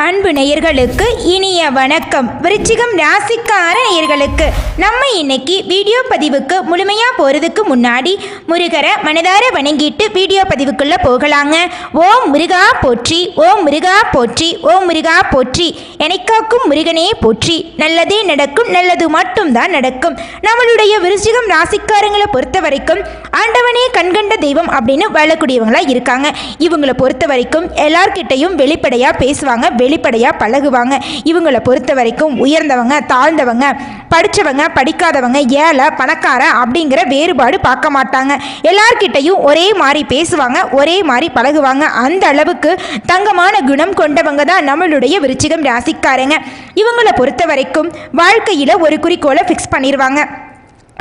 அன்பு நேயர்களுக்கு இனிய வணக்கம். விருச்சிகம் ராசிக்கார நேயர்களுக்கு நம்ம இன்னைக்கு வீடியோ பதிவுக்கு முழுமையாக போகிறதுக்கு முன்னாடி முருகரை மனதார வணங்கிட்டு வீடியோ பதிவுக்குள்ளே போகலாங்க. ஓம் முருகா போற்றி ஓம் முருகா போற்றி ஓம் முருகா போற்றி. எனக்காக்கும் முருகனே போற்றி. நல்லதே நடக்கும் நல்லது மட்டும்தான் நடக்கும். நம்மளுடைய விருச்சிகம் ராசிக்காரங்களை பொறுத்த வரைக்கும் ஆண்டவனே கண்கண்ட தெய்வம் அப்படின்னு வாழக்கூடியவங்களாக இருக்காங்க. இவங்களை பொறுத்த வரைக்கும் எல்லார்கிட்டையும் வெளிப்படையாக பேசுவாங்க வெளிப்படையாக பழகுவாங்க. இவங்களை பொறுத்த வரைக்கும் உயர்ந்தவங்க தாழ்ந்தவங்க படித்தவங்க படிக்காதவங்க ஏழை பணக்கார அப்படிங்கிற வேறுபாடு பார்க்க மாட்டாங்க. எல்லார்கிட்டையும் ஒரே மாதிரி பேசுவாங்க ஒரே மாதிரி பழகுவாங்க. அந்த அளவுக்கு தங்கமான குணம் கொண்டவங்க தான் நம்மளுடைய விருச்சிகம் ராசிக்காரங்க. இவங்களை பொறுத்த வரைக்கும் வாழ்க்கையில் ஒரு குறிக்கோளை ஃபிக்ஸ் பண்ணிடுவாங்க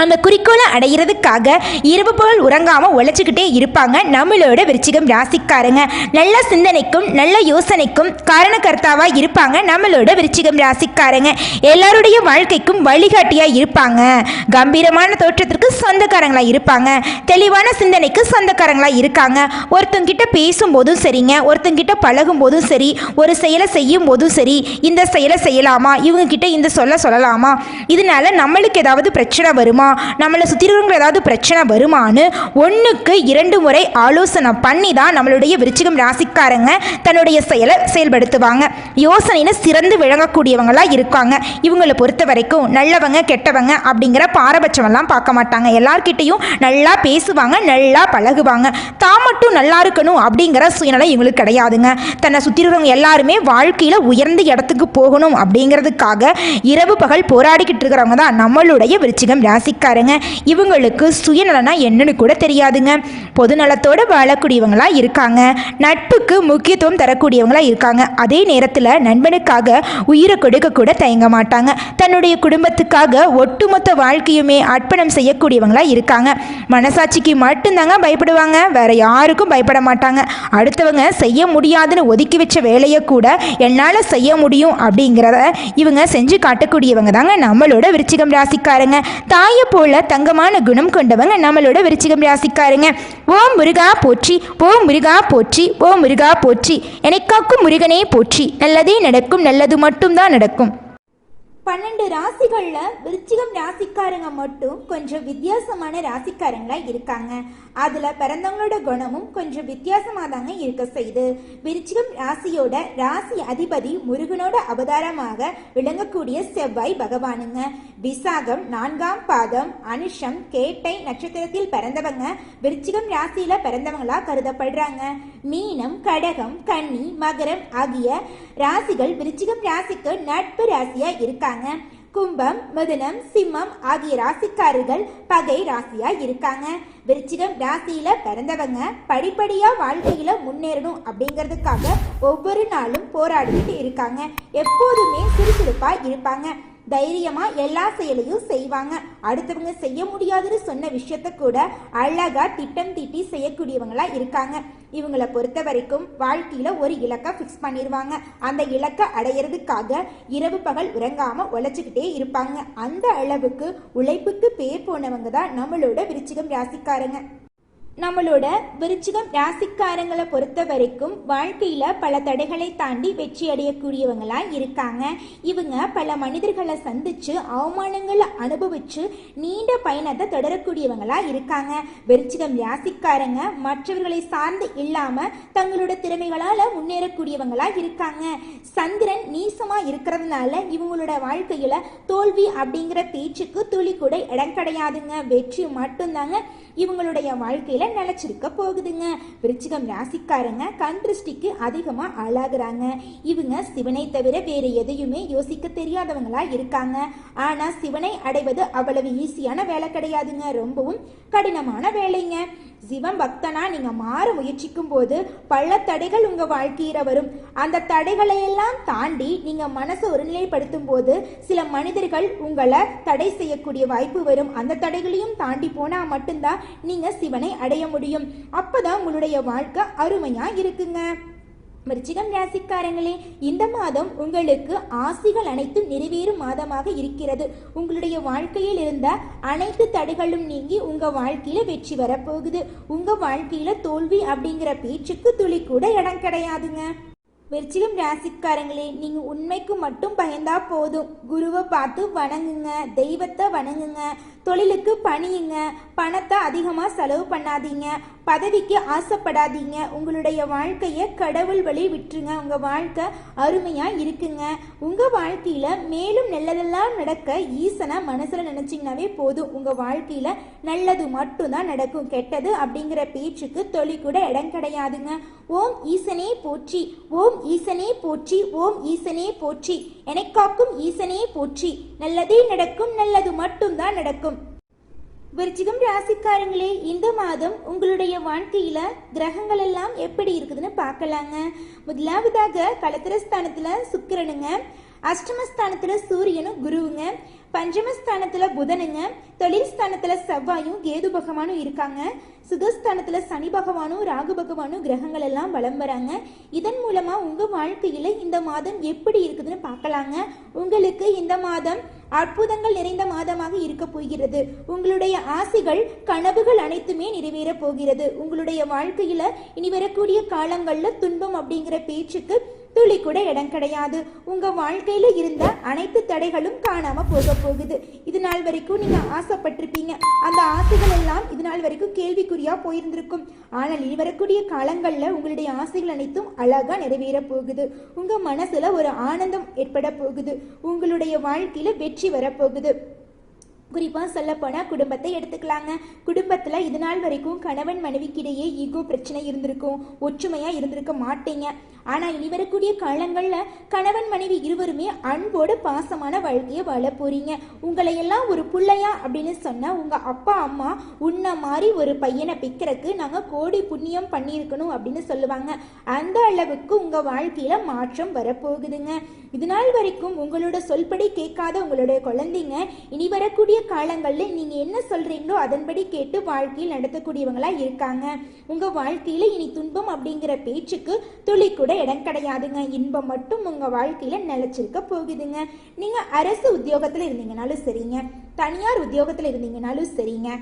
அந்த குறிக்கோளை அடையிறதுக்காக இரவு பகல் உறங்காமல் உழைச்சிக்கிட்டே இருப்பாங்க நம்மளோட விருச்சிகம் ராசிக்காரங்க. நல்ல சிந்தனைக்கும் நல்ல யோசனைக்கும் காரணக்கர்த்தாவாக இருப்பாங்க நம்மளோட விருச்சிகம் ராசிக்காரங்க. எல்லாருடைய வாழ்க்கைக்கும் வழிகாட்டியாக இருப்பாங்க. கம்பீரமான தோற்றத்திற்கு சொந்தக்காரங்களாக இருப்பாங்க. தெளிவான சிந்தனைக்கு சொந்தக்காரங்களாக இருக்காங்க. ஒருத்தங்கிட்ட பேசும்போதும் சரிங்க ஒருத்தங்கிட்ட பழகும் போதும் சரி ஒரு செயலை செய்யும் போதும் சரி இந்த செயலை செய்யலாமா இவங்க கிட்ட இந்த சொல்ல சொல்லலாமா? இதனால நம்மளுக்கு ஏதாவது பிரச்சனை வருமா? நம்மளை சுற்றி இருக்கிறவங்க ஏதாவது பிரச்சனை வருமான்னு ஒன்றுக்கு இரண்டு முறை ஆலோசனை பண்ணி தான் நம்மளுடைய விருச்சிகம் ராசிக்காரங்க தன்னுடைய செயலை செயல்படுத்துவாங்க. யோசனையில் சிறந்து விளங்கக்கூடியவங்களாக இருக்காங்க. இவங்களை பொறுத்த வரைக்கும் நல்லவங்க கெட்டவங்க அப்படிங்கிற பாரபட்சமெல்லாம் பார்க்க மாட்டாங்க. எல்லார்கிட்டையும் நல்லா பேசுவாங்க நல்லா பழகுவாங்க. தான் மட்டும் நல்லா இருக்கணும் அப்படிங்கிற சுயநலம் இவங்களுக்கு கிடையாதுங்க. தன்னை சுற்றி இருக்கிறவங்க எல்லாருமே வாழ்க்கையில் உயர்ந்த இடத்துக்கு போகணும் அப்படிங்கிறதுக்காக இரவு பகல் போராடிக்கிட்டு இருக்கிறவங்க தான் நம்மளுடைய விருச்சிகம் ராசிக்காரங்க இவங்களுக்கு சுயநலனா என்னன்னு கூட தெரியாதுங்க. பொதுநலத்தோடு வாழக்கூடியவங்களாக இருக்காங்க. நட்புக்கு முக்கியத்துவம் தரக்கூடியவங்களாக இருக்காங்க. அதே நேரத்தில் நண்பனுக்காக உயிரை கொடுக்க கூட தயங்க மாட்டாங்க. தன்னுடைய குடும்பத்துக்காக ஒட்டுமொத்த வாழ்க்கையுமே அர்ப்பணம் செய்யக்கூடியவங்களா இருக்காங்க. மனசாட்சிக்கு மட்டும்தாங்க பயப்படுவாங்க. வேற யாருக்கும் பயப்பட மாட்டாங்க. அடுத்தவங்க செய்ய முடியாதுன்னு ஒதுக்கி வச்ச வேலையை கூட என்னால் செய்ய முடியும் அப்படிங்கிறத இவங்க செஞ்சு காட்டக்கூடியவங்க தாங்க நம்மளோட விருச்சிகம் ராசிக்காரங்க. தாய் போல தங்கமான குணம் கொண்டவங்க நம்மளோட விருச்சிகம் ராசிக்காருங்க. ஓ முருகா போற்றி ஓ முருகா போற்றி ஓ முருகா போற்றி. எனக்காக்கும் முருகனே போற்றி. நல்லதே நடக்கும் நல்லது மட்டும்தான் நடக்கும். பன்னெண்டு ராசிகள்ல விருச்சிகம் ராசிக்காரங்க மட்டும் கொஞ்சம் வித்தியாசமான ராசிக்காரங்களா இருக்காங்க. அதுல பிறந்தவங்களோட குணமும் கொஞ்சம் வித்தியாசமா தாங்க இருக்க செய்யுது விருச்சிகம் ராசியோட ராசி அதிபதி முருகனோட அவதாரமாக விளங்கக்கூடிய செவ்வாய் பகவானுங்க. விசாகம் நான்காம் பாதம் அனுஷம் கேட்டை நட்சத்திரத்தில் பிறந்தவங்க விருச்சிகம் ராசியில பிறந்தவங்களா கருதப்படுறாங்க. மீனம் கடகம் கன்னி மகரம் ஆகிய ராசிகள் விருச்சிகம் ராசிக்கு நட்பு ராசியா இருக்காங்க. கும்பம் மிதுனம் சிம்மம் ஆகிய ராசிக்காரர்கள் பகை ராசியா இருக்காங்க. விருச்சிகம் ராசியில பிறந்தவங்க படிப்படியா வாழ்க்கையில முன்னேறணும் அப்படிங்கிறதுக்காக ஒவ்வொரு நாளும் போராடிட்டு இருக்காங்க. எப்போதுமே சுறுசுறுப்பா இருப்பாங்க. தைரியமா எல்லா செயலையும் செய்வாங்க. அடுத்தவங்க செய்ய முடியாதுன்னு சொன்ன விஷயத்த கூட அழகா திட்டம் தீட்டி செய்யக்கூடியவங்களா இருக்காங்க. இவங்களை பொறுத்த வரைக்கும் வாழ்க்கையில ஒரு இலக்கை ஃபிக்ஸ் பண்ணிடுவாங்க அந்த இலக்கை அடையிறதுக்காக இரவு பகல் உறங்காம உழைச்சிக்கிட்டே இருப்பாங்க. அந்த அளவுக்கு உழைப்புக்கு பேர் போனவங்க தான் நம்மளோட விருச்சிகம் ராசிக்காரங்க. நம்மளோட விருச்சிகம் ராசிக்காரங்களை பொறுத்த வரைக்கும் வாழ்க்கையில் பல தடைகளை தாண்டி வெற்றி அடையக்கூடியவங்களா இருக்காங்க. இவங்க பல மனிதர்களை சந்திச்சு அவமானங்களை அனுபவிச்சு நீண்ட பயணத்தை தொடரக்கூடியவங்களா இருக்காங்க. விருச்சிகம் ராசிக்காரங்க மற்றவர்களை சார்ந்து இல்லாம தங்களோட திறமைகளால முன்னேறக்கூடியவங்களா இருக்காங்க. சந்திரன் நீசமா இருக்கிறதுனால இவங்களோட வாழ்க்கையில தோல்வி அப்படிங்கிற பேச்சுக்கு துளி கூட இடம் கிடையாதுங்க வெற்றி மட்டும்தாங்க இவங்களுடைய வாழ்க்கையில நிலைச்சிருக்க போகுதுங்க. விருச்சிகம் ராசிக்காரங்க கண் திருஷ்டிக்கு அதிகமா ஆளாகிறாங்க. இவங்க சிவனை தவிர வேற எதையுமே யோசிக்க தெரியாதவங்களா இருக்காங்க. ஆனா சிவனை அடைவது அவ்வளவு ஈஸியான வேலை கிடையாதுங்க. ரொம்பவும் கடினமான வேலைங்க. சிவன் பக்தனா நீங்க மாற முயற்சிக்கும் போது பல தடைகள் உங்க வாழ்க்கையில வரும். அந்த தடைகளை எல்லாம் தாண்டி நீங்க மனசை ஒருநிலைப்படுத்தும் போது சில மனிதர்கள் உங்களை தடை செய்யக்கூடிய வாய்ப்பு வரும். அந்த தடைகளையும் தாண்டி போனா மட்டும்தான் நீங்க சிவனை அடைய முடியும். அப்பதான் உங்களுடைய வாழ்க்கை அருமையா இருக்குங்க. விருச்சிகம் ராசிக்காரங்களே இந்த மாதம் உங்களுக்கு ஆசிகள் அனைத்தும் நிறைவேறும் மாதமாக இருக்கிறது. உங்களுடைய வாழ்க்கையில் இருந்த அனைத்து தடைகளும் நீங்கி உங்க வாழ்க்கையில வெற்றி வரப்போகுது. உங்க வாழ்க்கையில தோல்வி அப்படிங்கிற பேச்சுக்கு துளி கூட இடம் கிடையாதுங்க. விருச்சிகம் ராசிக்காரங்களே நீங்க உண்மைக்கு மட்டும் பயந்தா போதும். குருவை பார்த்து வணங்குங்க தெய்வத்தை வணங்குங்க. தொழிலுக்கு பணியுங்க. பணத்தை அதிகமாக செலவு பண்ணாதீங்க. பதவிக்கு ஆசைப்படாதீங்க. உங்களுடைய வாழ்க்கையை கடவுள் வழி விட்டுருங்க. உங்கள் வாழ்க்கை அருமையாக இருக்குங்க. உங்கள் வாழ்க்கையில் மேலும் நல்லதெல்லாம் நடக்க ஈசனை மனசில் நினச்சிங்கனாவே போதும். உங்கள் வாழ்க்கையில் நல்லது மட்டும்தான் நடக்கும். கெட்டது அப்படிங்கிற பேச்சுக்கு தொழி கூட இடம் கிடையாதுங்க. ஓம் ஈசனே போற்றி. ஓம் ஈசனே போற்றி. ஓம் ஈசனே போற்றி. எனக்காக்கும் ஈசனே போற்றி. நல்லதே நடக்கும். நல்லது மட்டும்தான் நடக்கும். விருச்சிகம் ராசிக்காரங்களே இந்த மாதம் உங்களுடைய வாழ்க்கையில கிரகங்கள் எல்லாம் எப்படி இருக்குதுன்னு பார்க்கலாங்க. முதலாவதாக கலத்திரஸ்தானத்துல சுக்கிரனுங்க. அஷ்டமஸ்தானத்துல சூரியனும் குருவுங்க. பஞ்சமஸ்தானத்துல புதனுங்க. தொழில் ஸ்தானத்துல செவ்வாயும் கேது பகவானும் இருக்காங்க. சுகஸ்தானத்துல சனி பகவானும் ராகு பகவானும் கிரகங்கள் எல்லாம் வலம் வராங்க. இதன் மூலமா உங்க வாழ்க்கையில இந்த மாதம் எப்படி இருக்குதுன்னு பார்க்கலாங்க. உங்களுக்கு இந்த மாதம் அற்புதங்கள் நிறைந்த மாதமாக இருக்க போகிறது. உங்களுடைய ஆசைகள் கனவுகள் அனைத்துமே நிறைவேற போகிறது. உங்களுடைய வாழ்க்கையில இனி வரக்கூடிய காலங்கள்ல துன்பம் அப்படிங்கிற பேச்சுக்கு துளி கூட இடம் கிடையாது. உங்க வாழ்க்கையில இருந்த அனைத்து தடைகளும் காணாம போக போகுது. இது நாள் வரைக்கும் நீங்க ஆசைப்பட்டிருப்பீங்க. அந்த ஆசைகள் எல்லாம் இது நாள் வரைக்கும் கேள்விக்குறியா போயிருந்திருக்கும். ஆனால் இனி வரக்கூடிய காலங்கள்ல உங்களுடைய ஆசைகள் அனைத்தும் அழகா நிறைவேற போகுது. உங்க மனசுல ஒரு ஆனந்தம் ஏற்பட போகுது. உங்களுடைய வாழ்க்கையில வெற்றி வரப்போகுது குறிப்பாக சொல்லப்போனால் குடும்பத்தை எடுத்துக்கலாங்க. குடும்பத்தில் இது நாள் வரைக்கும் கணவன் மனைவிக்கிடையே ஈகோ பிரச்சனை இருந்திருக்கும். ஒற்றுமையாக இருந்திருக்க மாட்டீங்க. ஆனால் இனி வரக்கூடிய காலங்களில் கணவன் மனைவி இருவருமே அன்போடு பாசமான வாழ்க்கையை வாழ போறீங்க. உங்களை எல்லாம் ஒரு பிள்ளையா அப்படின்னு சொன்னால் உங்கள் அப்பா அம்மா உன்ன மாதிரி ஒரு பையனை பிக்கிறதுக்கு நாங்கள் கோடி புண்ணியம் பண்ணியிருக்கணும் அப்படின்னு சொல்லுவாங்க. அந்த அளவுக்கு உங்கள் வாழ்க்கையில் மாற்றம் வரப்போகுதுங்க. இது நாள் வரைக்கும் உங்களோட சொல்படி கேட்காத உங்களுடைய குழந்தைங்க இனி வரக்கூடிய காலங்களில் நீங்கள் என்ன சொல்கிறீங்களோ அதன்படி கேட்டு வாழ்க்கையில் நடத்தக்கூடியவங்களா இருக்காங்க. உங்கள் வாழ்க்கையில் இனி துன்பம் அப்படிங்கிற பேச்சுக்கு துளி கூட இடம் கிடையாதுங்க. இன்பம் மட்டும் உங்கள் வாழ்க்கையில் நிலச்சிருக்க போகுதுங்க. நீங்கள் அரசு உத்தியோகத்தில் இருந்தீங்கனாலும் சரிங்க. தனியார் உத்தியோகத்தில் இருந்தீங்கனாலும் சரிங்க.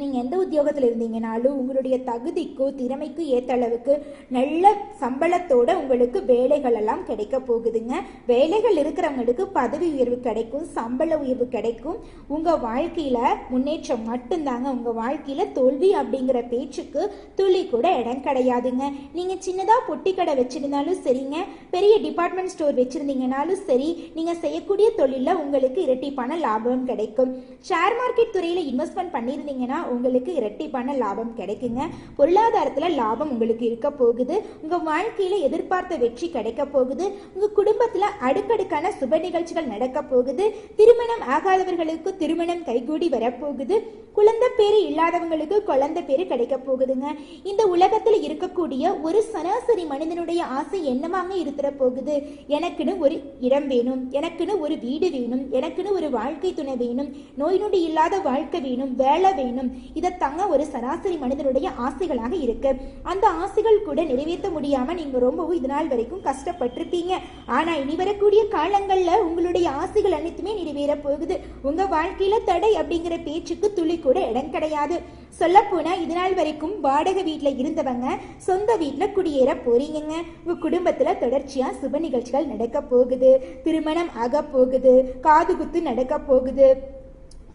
நீங்கள் எந்த உத்தியோகத்தில் இருந்தீங்கனாலும் உங்களுடைய தகுதிக்கும் திறமைக்கும் ஏற்ற அளவுக்கு நல்ல சம்பளத்தோட உங்களுக்கு வேலைகள் எல்லாம் கிடைக்க போகுதுங்க. வேலைகள் இருக்கிறவங்களுக்கு பதவி உயர்வு கிடைக்கும் சம்பள உயர்வு கிடைக்கும். உங்கள் வாழ்க்கையில் முன்னேற்றம் மட்டும்தாங்க உங்கள் வாழ்க்கையில் தோல்வி அப்படிங்கிற பேச்சுக்கு துளி கூட இடம் கிடையாதுங்க. நீங்கள் சின்னதாக பொட்டி கடை வச்சுருந்தாலும் சரிங்க பெரிய டிபார்ட்மெண்ட் ஸ்டோர் வச்சுருந்தீங்கனாலும் சரி நீங்கள் செய்யக்கூடிய தொழிலில் உங்களுக்கு இரட்டிப்பான லாபம் கிடைக்கும். ஷேர் மார்க்கெட் துறையில் இன்வெஸ்ட்மெண்ட் பண்ணியிருந்தீங்கன்னா உங்களுக்கு இரட்டிப்பான லாபம் கிடைக்குங்க. பொருளாதாரத்தில் லாபம் உங்களுக்கு இருக்க போகுது. உங்கள் வாழ்க்கையில் எதிர்பார்த்த வெற்றி கிடைக்க போகுது. உங்கள் குடும்பத்தில் அடுக்கடுக்கான சுப நிகழ்ச்சிகள் நடக்க போகுது. திருமணம் ஆகாதவர்களுக்கு திருமணம் கைகூடி வரப்போகுது. குழந்தை பேர் இல்லாதவங்களுக்கு குழந்தை பேர் கிடைக்க போகுதுங்க. இந்த உலகத்தில் இருக்கக்கூடிய ஒரு சராசரி மனிதனுடைய ஆசை என்னமாங்க இருக்கிற போகுது? எனக்குன்னு ஒரு இடம் வேணும். எனக்குன்னு ஒரு வீடு வேணும். எனக்குன்னு ஒரு வாழ்க்கை துணை வேணும். நோய் நொடி இல்லாத வாழ்க்கை வேணும். வேலை வேணும். இதத்தாங்க ஒரு சராசரி மனிதனுடைய ஆசைகளாக இருக்கு. அந்த ஆசைகள் கூட நிறைவேற்ற முடியாம நீங்க ரொம்பவும் இது நாள் வரைக்கும் கஷ்டப்பட்டிருப்பீங்க ஆனா இனி வரக்கூடிய காலங்கள்ல உங்களுடைய ஆசைகள் அனைத்துமே நிறைவேற போகுது. உங்க வாழ்க்கையில தடை அப்படிங்கிற பேச்சுக்கு துளி கூட இடம் கிடையாது. சொல்லப்போனா இது நாள் வரைக்கும் வாடகை வீட்டுல இருந்தவங்க சொந்த வீட்டுல குடியேற போறீங்கங்க. உங்க குடும்பத்துல தொடர்ச்சியா சுப நிகழ்ச்சிகள் நடக்க போகுது. திருமணம் ஆக போகுது. காது குத்து நடக்க போகுது.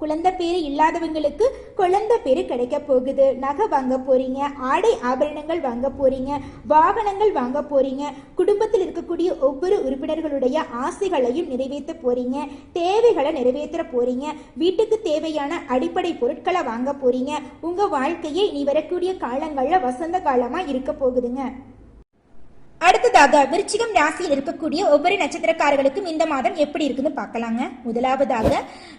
குழந்தை பேரு இல்லாதவங்களுக்கு குழந்தை பேரு கிடைக்க போகுது. நகை வாங்க போறீங்க ஆடை ஆபரணங்கள் வாங்க போறீங்க வாகனங்கள் வாங்க போறீங்க குடும்பத்தில் இருக்கக்கூடிய ஒவ்வொரு உறுப்பினர்களுடைய ஆசைகளையும் நிறைவேற்ற போறீங்க தேவைகளை நிறைவேற்ற போறீங்க வீட்டுக்கு தேவையான அடிப்படை பொருட்களை வாங்க போறீங்க. உங்க வாழ்க்கையே நீ வரக்கூடிய காலங்கள்ல வசந்த காலமா இருக்க போகுதுங்க. அடுத்ததாக விருச்சிகம் ராசியில் இருக்கக்கூடிய ஒவ்வொரு நட்சத்திரக்காரர்களுக்கும் இந்த மாதம் எப்படி இருக்குன்னு பார்க்கலாங்க. முதலாவதாக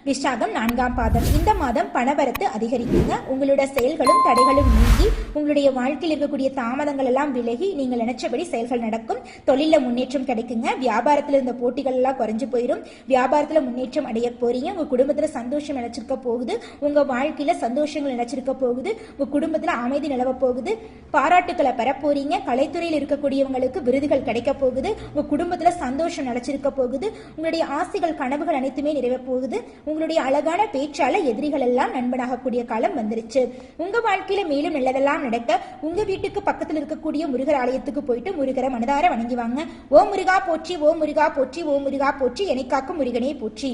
விசாகம் நான்காம் பாதம். இந்த மாதம் பணவரத்து அதிகரிக்குங்க. உங்களோட செயல்களும் தடைகளும் நீங்கி உங்களுடைய வாழ்க்கையில் இருக்கக்கூடிய தாமதங்கள் எல்லாம் விலகி நீங்கள் நினைச்சபடி செயல்கள் நடக்கும். தொழிலில் முன்னேற்றம் கிடைக்குங்க. வியாபாரத்தில் இருந்த போட்டிகள் எல்லாம் குறைஞ்சு போயிடும் வியாபாரத்தில் முன்னேற்றம் அடைய போறீங்க. உங்க குடும்பத்தில் சந்தோஷம் நினைச்சிருக்க போகுது. உங்க வாழ்க்கையில சந்தோஷங்கள் நினைச்சிருக்க போகுது. உங்க குடும்பத்தில் அமைதி நிலவ போகுது. பாராட்டுக்களை பெற போறீங்க. கலைத்துறையில் இருக்கக்கூடியவங்களுக்கு உங்களுக்கு விருதுகள் கிடைக்க போகுது உங்கள் குடும்பத்தில் சந்தோஷம் நிலைச்சிருக்க போகுது உங்களுடைய ஆசைகள் கனவுகள் அனைத்துமே நிறைவே போகுது. உங்களுடைய அழகான பேச்சால எதிரிகள் எல்லாம் நண்பனாகக்கூடிய காலம் வந்துருச்சு. உங்க வாழ்க்கையில மேலும் நல்லதெல்லாம் நடக்க உங்க வீட்டுக்கு பக்கத்தில் இருக்கக்கூடிய முருகர் ஆலயத்துக்கு போயிட்டு முருகரை மனதார வணங்கி வாங்க ஓ முருகா போற்றி ஓ முருகா போற்றி ஓ முருகா போற்றி எனக்காக்கும் முருகனே போற்றி.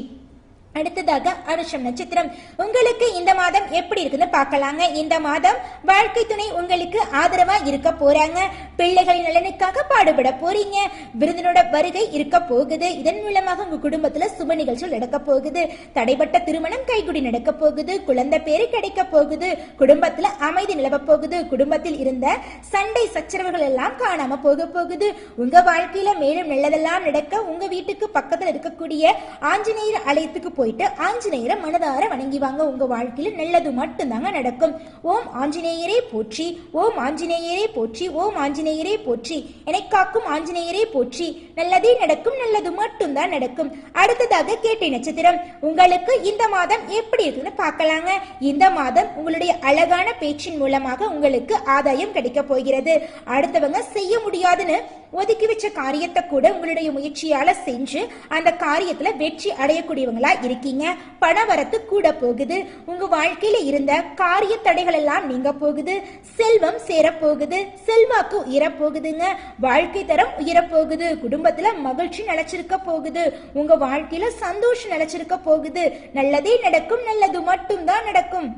அடுத்ததாக அனுஷம் நட்சத்திரம் உங்களுக்கு இந்த மாதம் எப்படி இருக்குன்னு பார்க்கலாங்க. இந்த மாதம் வாழ்க்கை துணை உங்களுக்கு ஆதரவா இருக்க போறாங்க. பிள்ளைகளின் நலனுக்காக பாடுபட போறீங்க. விருந்தினோட வருகை இருக்க போகுது. இதன் மூலமாக உங்க குடும்பத்துல சுப நிகழ்ச்சிகள் நடக்க போகுது. தடைப்பட்ட திருமணம் கைகுடி நடக்க போகுது. குழந்தை பேரு கிடைக்க போகுது. குடும்பத்துல அமைதி நிலவ போகுது. குடும்பத்தில் இருந்த சண்டை சச்சரவுகள் எல்லாம் காணாம போக போகுது. உங்க வாழ்க்கையில மேலும் நல்லதெல்லாம் நடக்க உங்க வீட்டுக்கு பக்கத்துல இருக்கக்கூடிய ஆஞ்சநேயர் ஆலயத்துக்கு போயிட்டு ஆஞ்சநேயரை மனதார வணங்கி வாங்க உங்க வாழ்க்கையில நல்லது மட்டும்தாங்க நடக்கும். ஓம் ஆஞ்சநேயரே போற்றி ஓம் ஆஞ்சநேயரே போற்றி ஓம் ஆஞ்சநேயரே போற்றி. என்னை காக்கும் ஆஞ்சநேயரே போற்றி. நல்லதே நடக்கும் நல்லது மட்டும்தான் நடக்கும். அடுத்ததாக கேட்டை நட்சத்திரம். உங்களுக்கு இந்த மாதம் எப்படி இருக்குன்னு பார்க்கலாங்க. இந்த மாதம் உங்களுடைய அழகான பேச்சின் மூலமாக உங்களுக்கு ஆதாயம் கிடைக்க போகிறது. அடுத்தவங்க செய்ய முடியாதுன்னு ஒதுக்கி வச்ச காரியத்தை கூட உங்களுடைய முயற்சியால செஞ்சு அந்த காரியத்துல வெற்றி அடையக்கூடியவங்களா இருக்கீங்க? பணவரத்து கூட போகுது. உங்க வாழ்க்கையில இருந்த காரிய தடைகள் எல்லாம் நீங்க போகுது. செல்வம் சேர போகுது செல்வாக்கு உயர போகுதுங்க வாழ்க்கை தரம் உயர போகுது குடும்பத்துல மகிழ்ச்சி நிலைச்சிருக்க போகுது. உங்க வாழ்க்கையில சந்தோஷம் நிலைச்சிருக்க போகுது. நல்லதே நடக்கும். நல்லது மட்டும்தான் நடக்கும்.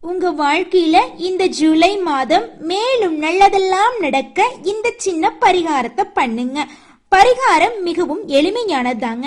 உங்க வாழ்க்கையில இந்த ஜூலை மாதம் மேலும் நல்லதெல்லாம் நடக்க இந்த சின்ன பரிகாரத்தை பண்ணுங்க. பரிகாரம் மிகவும் எளிமையானதாங்க.